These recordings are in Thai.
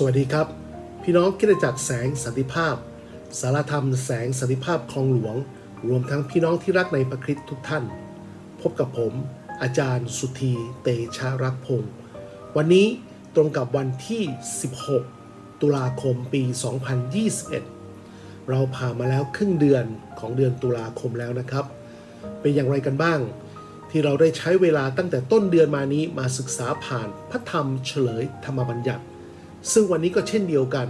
สวัสดีครับ พี่น้องคิดจักรแสงสันติภาพ สารธรรมแสงสันติภาพคลองหลวง รวมทั้งพี่น้องที่รักในพระคริสต์ทุกท่าน พบกับผม อาจารย์สุธีเตชะรักพงศ์วันนี้ตรงกับวันที่ 16 ตุลาคมปี 2021 เราผ่านมาแล้วครึ่งเดือนของเดือนตุลาคมแล้วนะครับ เป็นอย่างไรกันบ้าง ที่เราได้ใช้เวลาตั้งแต่ต้นเดือนมานี้มาศึกษาผ่านพระธรรมเฉลยธรรมบัญญัติ ซึ่งวันนี้ก็เช่นเดียวกัน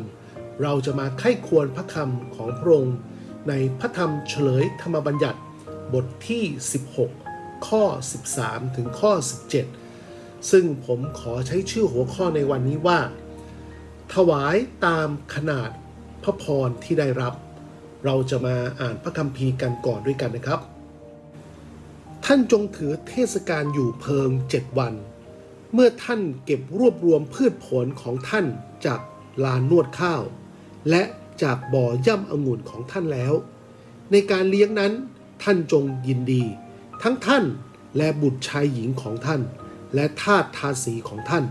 เราจะมาไข้ควรพระคำของพระองค์ในพระธรรมเฉลยธรรมบัญญัติบทที่ 16 ข้อ 13 ถึงข้อ 17 ซึ่งผมขอใช้ชื่อหัวข้อในวันนี้ว่า ถวายตามขนาดพระพรที่ได้รับ เราจะมาอ่านพระคัมภีร์กันก่อนด้วยกันนะครับ ท่านจงถือเทศกาลอยู่เพิงเจ็ดวัน เมื่อท่านเก็บรวบรวมพืชผลของท่านจากลานนวดข้าว และจากบ่อย่ำองุ่นของท่านแล้ว ในการเลี้ยงนั้นท่านจงยินดี ทั้งท่านและบุตรชายหญิงของท่าน และทาสทาสีของท่าน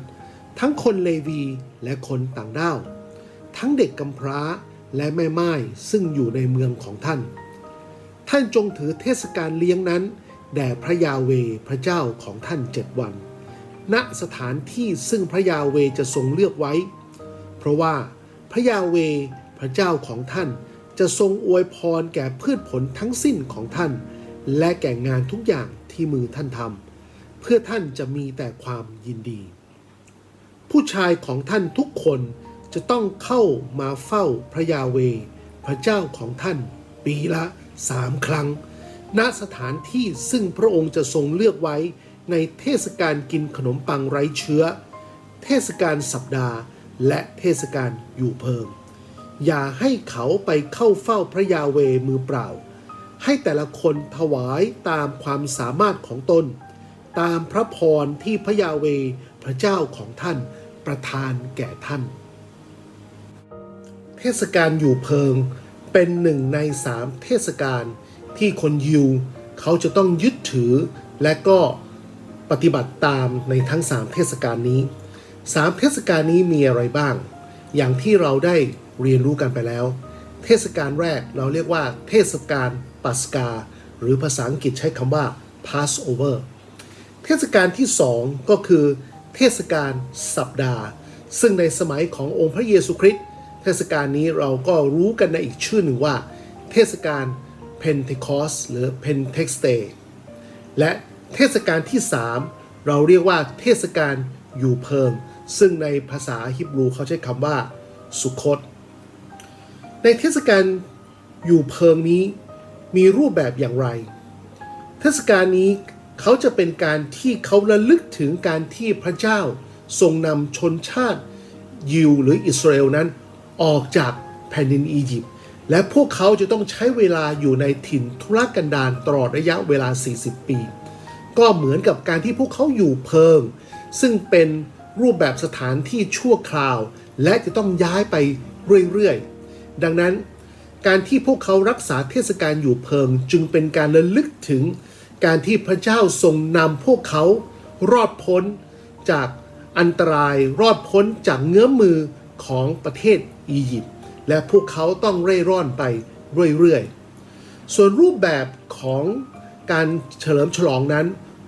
ทั้งคนเลวีและคนต่างด้าว ทั้งเด็กกำพร้าและแม่ไม้ซึ่งอยู่ในเมืองของท่าน ท่านจงถือเทศกาลเลี้ยงนั้นแด่พระยาเวพระเจ้าของท่านเจ็ดวัน ณสถานที่ซึ่งพระยาเวจะทรงเลือกไว้ เพราะว่าพระยาเวพระเจ้าของท่านจะทรงอวยพรแก่พืชผลทั้งสิ้นของท่าน และแก่งานทุกอย่างที่มือท่านทำเพื่อท่านจะมีแต่ความยินดี ผู้ชายของท่านทุกคนจะต้องเข้ามาเฝ้าพระยาเว พระเจ้าของท่าน ปีละสามครั้ง ณสถานที่ซึ่งพระองค์จะทรงเลือกไว้ ในเทศกาลกินขนมปังไร้เชื้อ เทศกาลสัปดาห์ และเทศกาลอยู่เพิง อย่าให้เขาไปเข้าเฝ้าพระยาเวมือเปล่า ให้แต่ละคนถวายตามความสามารถของตน ตามพระพรที่พระยาเวพระเจ้าของท่านประทานแก่ท่าน เทศกาลอยู่เพิง เป็นหนึ่งในสามเทศกาลที่คนยิว เขาจะต้องยึดถือและก็ ปฏิบัติตามในทั้งสามเทศกาลนี้สามเทศกาลนี้มีอะไรบ้าง อย่างที่เราได้เรียนรู้กันไปแล้ว เทศกาลแรกเราเรียกว่า เทศกาลปัสกา หรือภาษาอังกฤษใช้คำว่า Passover เทศกาลที่สองก็คือ เทศกาลสัปดาห์ ซึ่งในสมัยขององค์พระเยซูคริสต์เทศกาลนี้เราก็รู้กันในอีกชื่อหนึ่งว่า เทศกาลเพนเทคอสหรือ Pentecost และ เทศกาลที่ 3 เราเรียกว่าเทศกาลอยู่เพิง ซึ่งในภาษาฮิบรูเขาใช้คำว่าสุคต ในเทศกาลอยู่เพิงนี้มีรูปแบบอย่างไร เทศกาลนี้เขาจะเป็นการที่เขาระลึกถึงการที่พระเจ้าทรงนำชนชาติยิวหรืออิสราเอลนั้นออกจากแผ่นดินอียิปต์และพวกเขาจะต้องใช้เวลาอยู่ในถิ่นทุรกันดารตลอดระยะเวลา 40 ปี ก็เหมือนกับการที่พวกเขาอยู่เพิง ซึ่งเป็นรูปแบบสถานที่ชั่วคราว และจะต้องย้ายไปเรื่อยๆ ดังนั้น การที่พวกเขารักษาเทศกาลอยู่เพิงจึงเป็นการระลึกถึง การที่พระเจ้าทรงนำพวกเขารอดพ้นจากอันตรายรอดพ้นจากเงื้อมมือของประเทศอียิปต์และพวกเขาต้องเร่ร่อนไปเรื่อยๆ ส่วนรูปแบบของการเฉลิมฉลองนั้น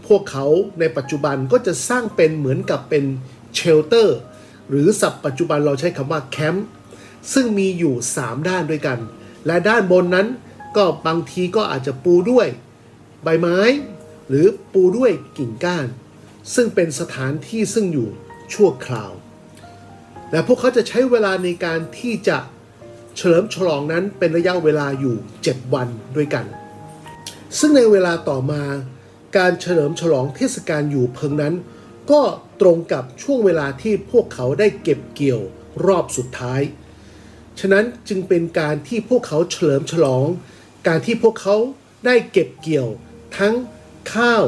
พวกเขาในปัจจุบันก็จะสร้างเป็นเหมือนกับเป็นเชลเตอร์หรือศัพท์ปัจจุบันเราใช้คำว่าแคมป์ซึ่งมีอยู่ 3 ด้านด้วยกัน และด้านบนนั้นก็บางทีก็อาจจะปูด้วย ใบไม้ หรือปูด้วยกิ่งก้าน ซึ่งเป็นสถานที่ซึ่งอยู่ชั่วคราว และพวกเขาจะใช้เวลาในการที่จะเฉลิมฉลองนั้นเป็นระยะเวลาอยู่ 7 วันด้วยกัน ซึ่งในเวลาต่อมา การเฉลิมฉลองเทศกาลอยู่เพิงนั้น ก็ตรงกับช่วงเวลาที่พวกเขาได้เก็บเกี่ยวรอบสุดท้าย ฉะนั้นจึงเป็นการที่พวกเขาเฉลิมฉลอง การที่พวกเขาได้เก็บเกี่ยว ทั้งข้าว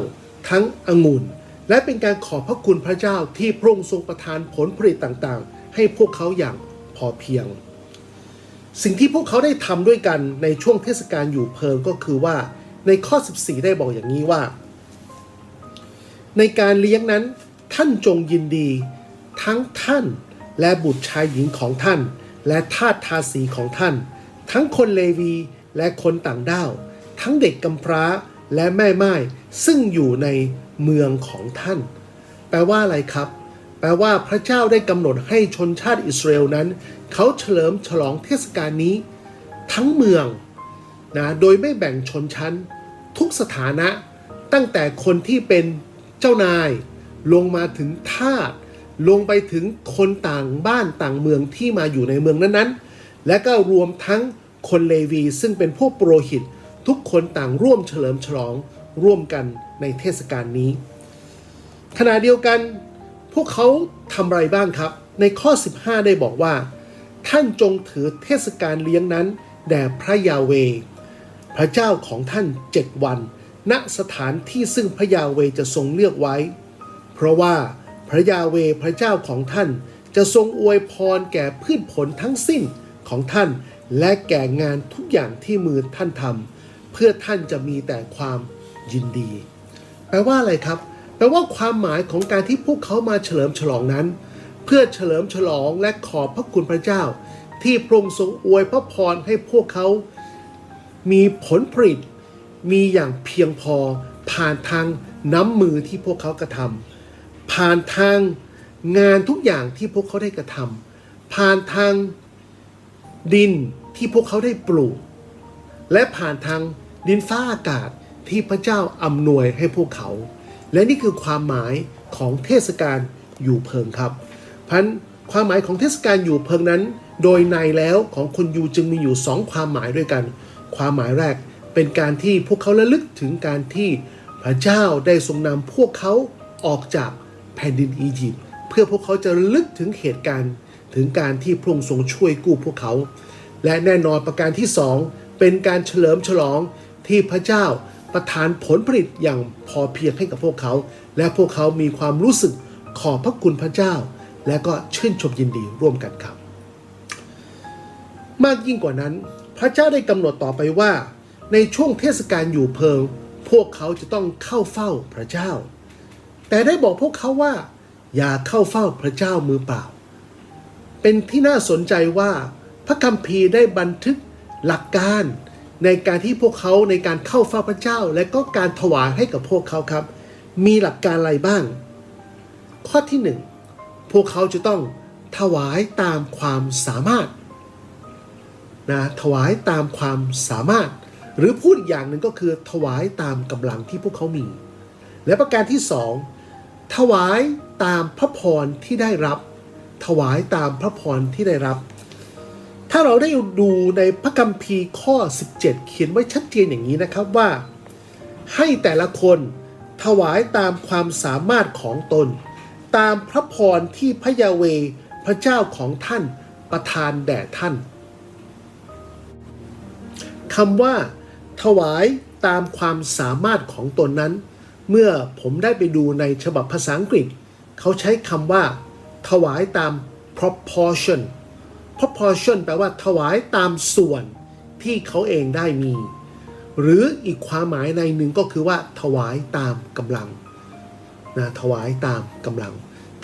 ทั้งองุ่น และเป็นการขอบพระคุณพระเจ้าที่พระองค์ทรงประทานผลผลิตต่างๆ ให้พวกเขาอย่างพอเพียง สิ่งที่พวกเขาได้ทำด้วยกันในช่วงเทศกาลอยู่เพิงก็คือว่าในข้อ 14 ได้บอกอย่างนี้ว่า ในการเลี้ยงนั้นท่านจงยินดี ทั้งท่านและบุตรชายหญิงของท่าน และทาสทาสีของท่าน ทั้งคนเลวีและคนต่างด้าว ทั้งเด็กกำพร้าและแม่ไม้ซึ่งอยู่ในเมืองของท่าน แปลว่าอะไรครับ แปลว่าพระเจ้าได้กำหนดให้ชนชาติอิสราเอลนั้น เขาเฉลิมฉลองเทศกาลนี้ ทั้งเมืองนะโดยไม่แบ่งชนชั้น ทุกสถานะตั้งแต่คนที่เป็น เจ้านาย ลงมาถึงทาสลงไปถึงคนต่างบ้านต่างเมืองที่มาอยู่ในเมืองนั้นๆ และก็รวมทั้งคนเลวีซึ่งเป็นพวกโปรหิต ทุกคนต่างร่วมเฉลิมฉลองร่วมกันในเทศกาลนี้ ขณะเดียวกันพวกเขาทำอะไรบ้างครับ ในข้อ 15 ได้บอกว่า ท่านจงถือเทศกาลเลี้ยงนั้น แด่พระยาเว พระเจ้าของท่านเจ็ดวัน ณสถานที่ซึ่งพระยาเวจะทรงเลือกไว้ เพราะว่าพระยาเวพระเจ้าของท่านจะทรงอวยพรแก่พืชผลทั้งสิ้นของท่าน และแก่งานทุกอย่างที่มือท่านทำเพื่อท่านจะมีแต่ความยินดี แปลว่าอะไรครับ แปลว่าความหมายของการที่พวกเขามาเฉลิมฉลองนั้น เพื่อเฉลิมฉลองและขอบพระคุณพระเจ้า ที่พระองค์ทรงอวยพระพรให้พวกเขา มีผลผลิต มีอย่างเพียงพอผ่านทางน้ำมือที่พวกเขากระทำผ่านทางงานทุกอย่างที่พวกเขาได้กระทำผ่านทางดินที่พวกเขาได้ปลูก และผ่านทางดินฟ้าอากาศที่พระเจ้าอำนวยให้พวกเขา และนี่คือความหมายของเทศกาลอยู่เพิงครับพันความหมายของเทศกาลอยู่เพิงนั้น โดยในแล้วของคนยูจึงมีอยู่สองความหมายด้วยกัน ความหมายแรก เป็นการที่พวกเขาระลึกถึงการที่พระเจ้าได้ทรงนำพวกเขาออกจากแผ่นดินอียิปต์เพื่อพวกเขาจะระลึกถึงเหตุการณ์ถึงการที่พระองค์ทรงช่วยกู้พวกเขา และแน่นอนประการที่สองเป็นการเฉลิมฉลองที่พระเจ้าประทานผลผลิตอย่างพอเพียงให้กับพวกเขา และพวกเขามีความรู้สึกขอบพระคุณพระเจ้า และก็ชื่นชมยินดีร่วมกันครับ มากยิ่งกว่านั้น พระเจ้าได้กำหนดต่อไปว่า ในช่วงเทศกาลอยู่เพิง พวกเขาจะต้องเข้าเฝ้าพระเจ้า แต่ได้บอกพวกเขาว่า อย่าเข้าเฝ้าพระเจ้ามือเปล่า เป็นที่น่าสนใจว่าพระคัมภีร์ได้บันทึกหลักการในการที่พวกเขาในการเข้าเฝ้าพระเจ้า และก็การถวายให้กับพวกเขาครับ มีหลักการอะไรบ้าง ข้อที่หนึ่งพวกเขาจะต้องถวายตามความสามารถนะถวายตามความสามารถ หรือพูดอีกอย่างหนึ่งก็คือถวายตามกำลังที่พวกเขามี และประการที่สองถวายตามพระพรที่ได้รับ ถวายตามพระพรที่ได้รับ ถ้าเราได้ดูในพระคัมภีร์ข้อ 17 เขียนไว้ชัดเจนอย่างนี้นะครับว่า ให้แต่ละคนถวายตามความสามารถของตน ตามพระพรที่พระยาเวพระเจ้าของท่านประทานแด่ท่านคำว่า ถวายตามความสามารถของตนนั้น เมื่อผมได้ไปดูในฉบับภาษาอังกฤษ เขาใช้คำว่า ถวายตาม proportion proportion แปลว่าถวายตามส่วนที่เขาเองได้มี หรืออีกความหมายในหนึ่งก็คือว่า ถวายตามกำลังนะถวายตามกำลัง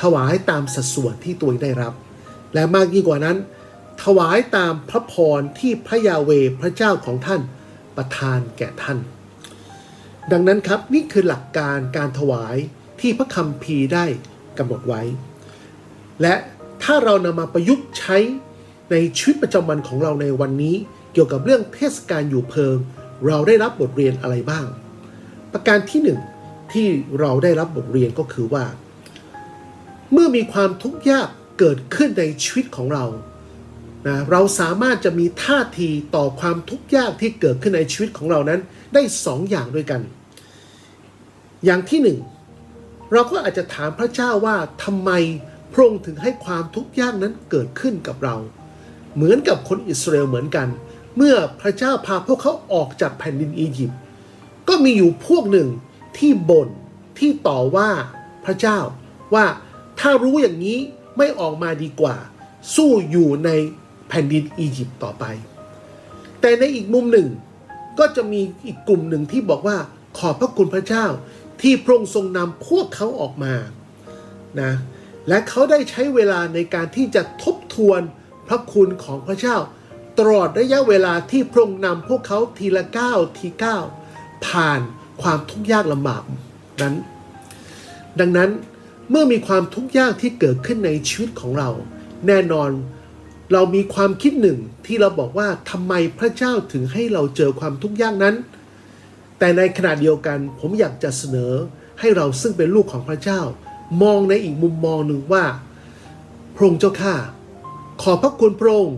ถวายตามสัดส่วนที่ตัวได้รับ และมากยิ่งกว่านั้น ถวายตามพระพรที่พระยาเวพระเจ้าของท่าน ประทานแก่ท่าน ดังนั้นครับนี่คือหลักการการถวายที่พระคัมภีร์ได้กำหนดไว้ และถ้าเรานำมาประยุกต์ใช้ในชีวิตประจำวันของเราในวันนี้ เกี่ยวกับเรื่องเทศกาลอยู่เพิง เราได้รับบทเรียนอะไรบ้าง ประการที่หนึ่งที่เราได้รับบทเรียนก็คือว่า เมื่อมีความทุกข์ยากเกิดขึ้นในชีวิตของเรา นะเราสามารถจะมีท่าทีต่อความทุกข์ยากที่เกิดขึ้นในชีวิตของเรานั้นได้สองอย่างด้วยกัน อย่างที่หนึ่งเราก็อาจจะถามพระเจ้าว่าทำไมพระองค์ถึงให้ความทุกข์ยากนั้นเกิดขึ้นกับเรา เหมือนกับคนอิสราเอลเหมือนกัน เมื่อพระเจ้าพาพวกเขาออกจากแผ่นดินอียิปต์ก็มีอยู่พวกหนึ่งที่บ่นที่ต่อว่าพระเจ้าว่าถ้ารู้อย่างนี้ไม่ออกมาดีกว่า สู้อยู่ใน แผ่นดินอียิปต์ต่อไป แต่ในอีกมุมหนึ่งก็จะมีอีกกลุ่มหนึ่งที่บอกว่าขอบพระคุณพระเจ้าที่พระองค์ทรงนำพวกเขาออกมานะและเขาได้ใช้เวลาในการที่จะทบทวนพระคุณของพระเจ้า ตลอดระยะเวลาที่พระองค์นำพวกเขาทีละก้าวทีก้าวผ่านความทุกข์ยากลำบากนั้น ดังนั้นเมื่อมีความทุกข์ยากที่เกิดขึ้นในชีวิตของเรา แน่นอน เรามีความคิดหนึ่งที่เราบอกว่าทำไมพระเจ้าถึงให้เราเจอความทุกข์ยากนั้น แต่ในขณะเดียวกันผมอยากจะเสนอให้เราซึ่งเป็นลูกของพระเจ้า มองในอีกมุมมองหนึ่งว่าพระองค์เจ้าข้าขอพระคุณพระองค์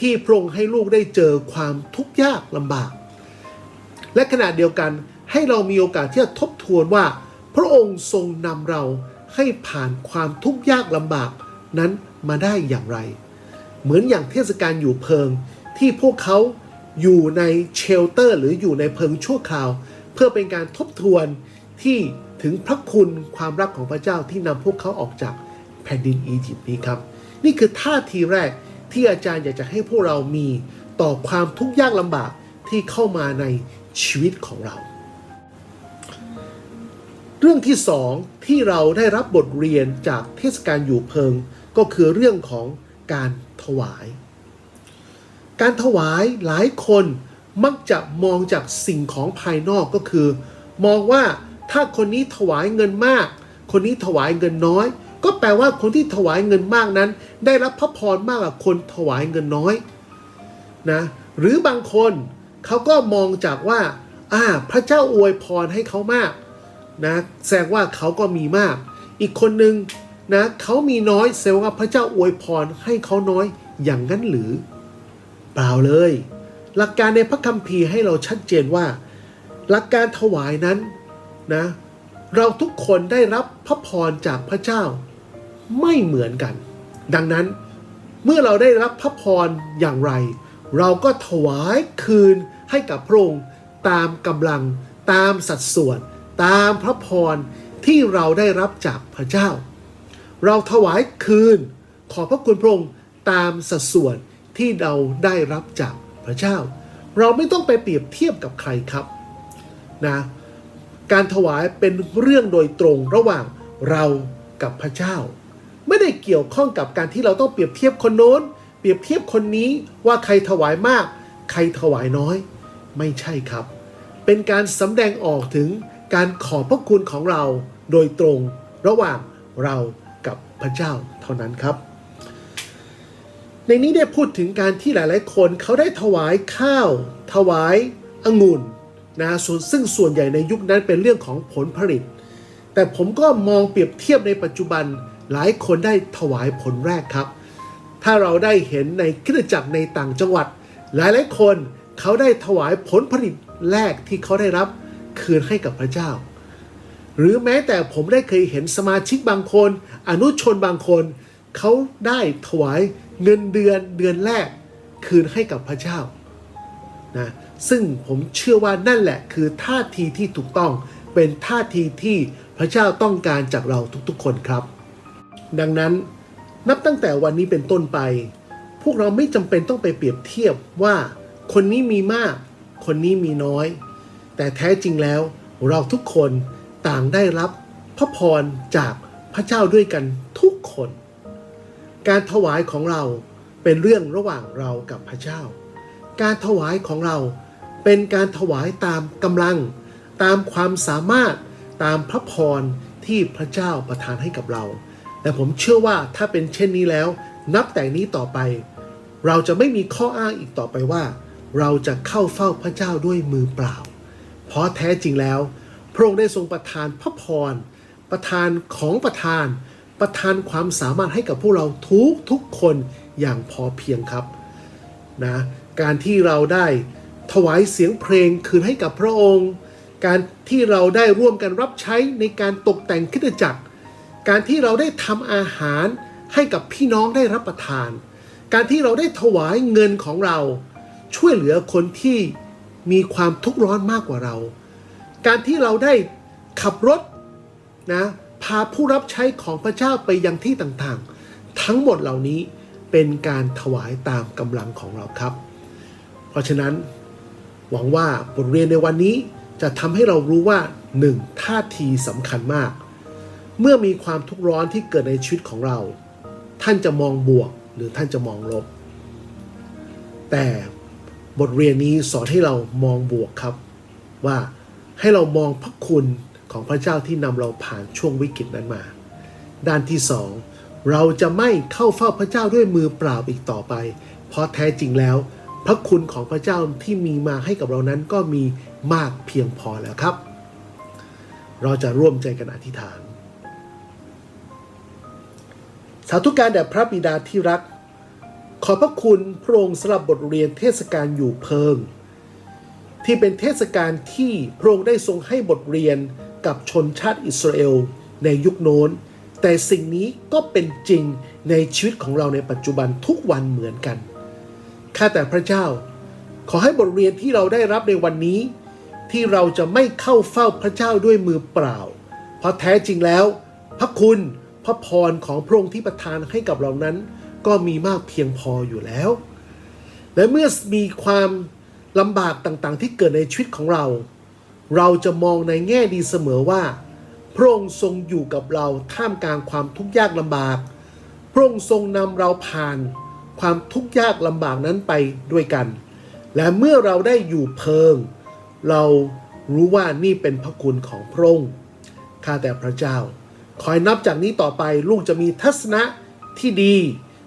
ที่พระองค์ให้ลูกได้เจอความทุกข์ยากลำบาก และขณะเดียวกันให้เรามีโอกาสที่จะทบทวนว่า พระองค์ทรงนำเราให้ผ่านความทุกข์ยากลำบากนั้นมาได้อย่างไร เหมือนอย่างเทศกาลอยู่เพิง ที่พวกเขาอยู่ในเชลเตอร์ หรืออยู่ในเพิงชั่วคราว เพื่อเป็นการทบทวนที่ถึงพระคุณความรักของพระเจ้าที่นำพวกเขาออกจากแผ่นดินอียิปต์นี้ครับ นี่คือท่าทีแรกที่อาจารย์อยากจะให้พวกเรามีต่อความทุกข์ยากลำบากที่เข้ามาในชีวิตของเรา เรื่องที่สองที่เราได้รับบทเรียนจากเทศกาลอยู่เพิง ก็คือเรื่องของ การถวาย การถวายหลายคนมักจะมองจากสิ่งของภายนอกก็คือ มองว่าถ้าคนนี้ถวายเงินมาก คนนี้ถวายเงินน้อย ก็แปลว่าคนที่ถวายเงินมากนั้น ได้รับพระพรมากกว่าคนถวายเงินน้อยนะหรือบางคนเขาก็มองจากว่าอ่าพระเจ้าอวยพรให้เขามากนะแสดงว่าเขาก็มีมาก อีกคนนึง นะเขามีน้อยแสดงว่าพระเจ้าอวยพรให้เขาน้อยอย่างนั้นหรือ เปล่าเลย หลักการในพระคัมภีร์ให้เราชัดเจนว่า หลักการถวายนั้นนะ เราทุกคนได้รับพระพรจากพระเจ้าไม่เหมือนกัน ดังนั้นเมื่อเราได้รับพระพรอย่างไร เราก็ถวายคืนให้กับพระองค์ตามกำลังตามสัดส่วน ตามพระพรที่เราได้รับจากพระเจ้า เราถวายคืนขอพระคุณพระองค์ตามสัดส่วนที่เราได้รับจากพระเจ้า เราไม่ต้องไปเปรียบเทียบกับใครครับนะการถวายเป็นเรื่องโดยตรงระหว่างเรากับพระเจ้า ไม่ได้เกี่ยวข้องกับการที่เราต้องเปรียบเทียบคนโน้น เปรียบเทียบคนนี้ว่าใครถวายมาก ใครถวายน้อย ไม่ใช่ครับ เป็นการสำแดงออกถึงการขอบพระคุณของเราโดยตรงระหว่างเรา ระเจ้าเท่านั้นครับ ในนี้ได้พูดถึงการที่หลาย ๆ คนเขาได้ถวายข้าว ถวายองุ่นนะส่วนซึ่งส่วนใหญ่ในยุคนั้นเป็นเรื่องของผลผลิต แต่ผมก็มองเปรียบเทียบในปัจจุบันหลายคนได้ถวายผลแรกครับ ถ้าเราได้เห็นในคริสจักรในต่างจังหวัด หลายหลายๆคนเขาได้ถวายผลผลิตแรกที่เขาได้รับคืนให้กับพระเจ้า หรือแม้แต่ผมได้เคยเห็นสมาชิกบางคน อนุชนบางคน เขาได้ถวายเงินเดือนเดือนแรกคืนให้กับพระเจ้านะซึ่งผมเชื่อว่านั่นแหละคือท่าทีที่ถูกต้องเป็นท่าทีที่พระเจ้าต้องการจากเราทุกๆคนครับ ดังนั้นนับตั้งแต่วันนี้เป็นต้นไป พวกเราไม่จำเป็นต้องไปเปรียบเทียบว่า คนนี้มีมาก คนนี้มีน้อย แต่แท้จริงแล้วเราทุกคน ต่างได้รับพระพรจากพระเจ้าด้วยกันทุกคน การถวายของเราเป็นเรื่องระหว่างเรากับพระเจ้า การถวายของเราเป็นการถวายตามกำลัง ตามความสามารถตามพระพรที่พระเจ้าประทานให้กับเรา แต่ผมเชื่อว่าถ้าเป็นเช่นนี้แล้ว นับแต่นี้ต่อไป เราจะไม่มีข้ออ้างอีกต่อไปว่า เราจะเข้าเฝ้าพระเจ้าด้วยมือเปล่า เพราะแท้จริงแล้ว พระองค์ได้ทรงประทานพระพร ประทานของประทาน ประทานความสามารถให้กับพวกเราทุกทุกคนอย่างพอเพียงครับนะการที่เราได้ถวายเสียงเพลงคืนให้กับพระองค์ การที่เราได้ร่วมกันรับใช้ในการตกแต่งคริสตจักร การที่เราได้ทำอาหารให้กับพี่น้องได้รับประทาน การที่เราได้ถวายเงินของเรา ช่วยเหลือคนที่มีความทุกข์ร้อนมากกว่าเรา การที่เราได้ขับรถนะพาผู้รับใช้ของพระเจ้าไปยังที่ต่างๆ ทั้งหมดเหล่านี้เป็นการถวายตามกำลังของเราครับ เพราะฉะนั้นหวังว่าบทเรียนในวันนี้จะทำให้เรารู้ว่าหนึ่งท่าทีสำคัญมาก เมื่อมีความทุกข์ร้อนที่เกิดในชีวิตของเรา ท่านจะมองบวกหรือท่านจะมองลบ แต่บทเรียนนี้สอนให้เรามองบวกครับว่า ให้เรามองพระคุณของพระเจ้าที่นำเราผ่านช่วงวิกฤตนั้นมา ด้านที่สองเราจะไม่เข้าเฝ้าพระเจ้าด้วยมือเปล่าอีกต่อไป เพราะแท้จริงแล้ว พระคุณของพระเจ้าที่มีมาให้กับเรานั้นก็มีมากเพียงพอแล้วครับ เราจะร่วมใจกันอธิษฐาน สาธุการแด่พระบิดาที่รัก ขอพระคุณพระองค์สำหรับบทเรียนเทศกาลอยู่เพิง ที่เป็นเทศกาลที่พระองค์ได้ทรงให้บทเรียนกับชนชาติอิสราเอลในยุคโน้น แต่สิ่งนี้ก็เป็นจริงในชีวิตของเราในปัจจุบันทุกวันเหมือนกัน ข้าแต่พระเจ้า ขอให้บทเรียนที่เราได้รับในวันนี้ ที่เราจะไม่เข้าเฝ้าพระเจ้าด้วยมือเปล่า เพราะแท้จริงแล้ว พระคุณพระพรของพระองค์ที่ประทานให้กับเรานั้น ก็มีมากเพียงพออยู่แล้ว และเมื่อมีความ ลำบากต่างๆ ที่เกิดในชีวิตของเรา เราจะมองในแง่ดีเสมอว่า พระองค์ทรงอยู่กับเราท่ามกลางความทุกข์ยากลำบาก พระองค์ทรงนำเราผ่านความทุกข์ยากลำบากนั้นไปด้วยกัน และเมื่อเราได้อยู่เพิง เรารู้ว่านี่เป็นพระคุณของพระองค์ข้าแต่พระเจ้า คอยนับจากนี้ต่อไปลูกจะมีทัศนะที่ดี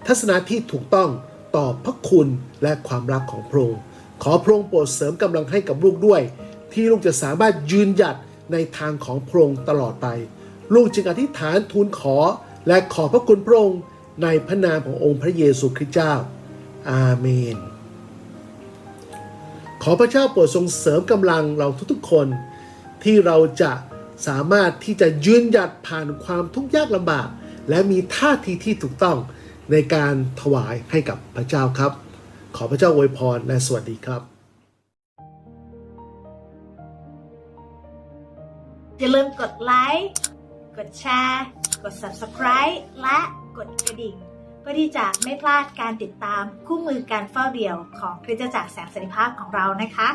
ทัศนะที่ถูกต้องต่อพระคุณและความรักของพระองค์ ขอพระองค์โปรดเสริมกำลังให้กับลูกด้วย ที่ลูกจะสามารถยืนหยัดในทางของพระองค์ตลอดไป ลูกจึงอธิษฐานทูลขอและขอพระคุณพระองค์ในพระนามขององค์พระเยซูคริสต์เจ้า อาเมน ขอพระเจ้าโปรดทรงเสริมกำลังเราทุกๆคน ที่เราจะสามารถที่จะยืนหยัดผ่านความทุกข์ยากลำบาก และมีท่าทีที่ถูกต้องในการถวายให้กับพระเจ้าครับ ขอพระเจ้าอวยพรและสวัสดีครับ อย่าลืมกดไลค์กดแชร์กด subscribe และกดกระดิ่ง เพื่อที่จะไม่พลาดการติดตามคู่มือการเฝ้าเดี่ยวของคริสตจักรแสงสันติภาพของเรานะคะ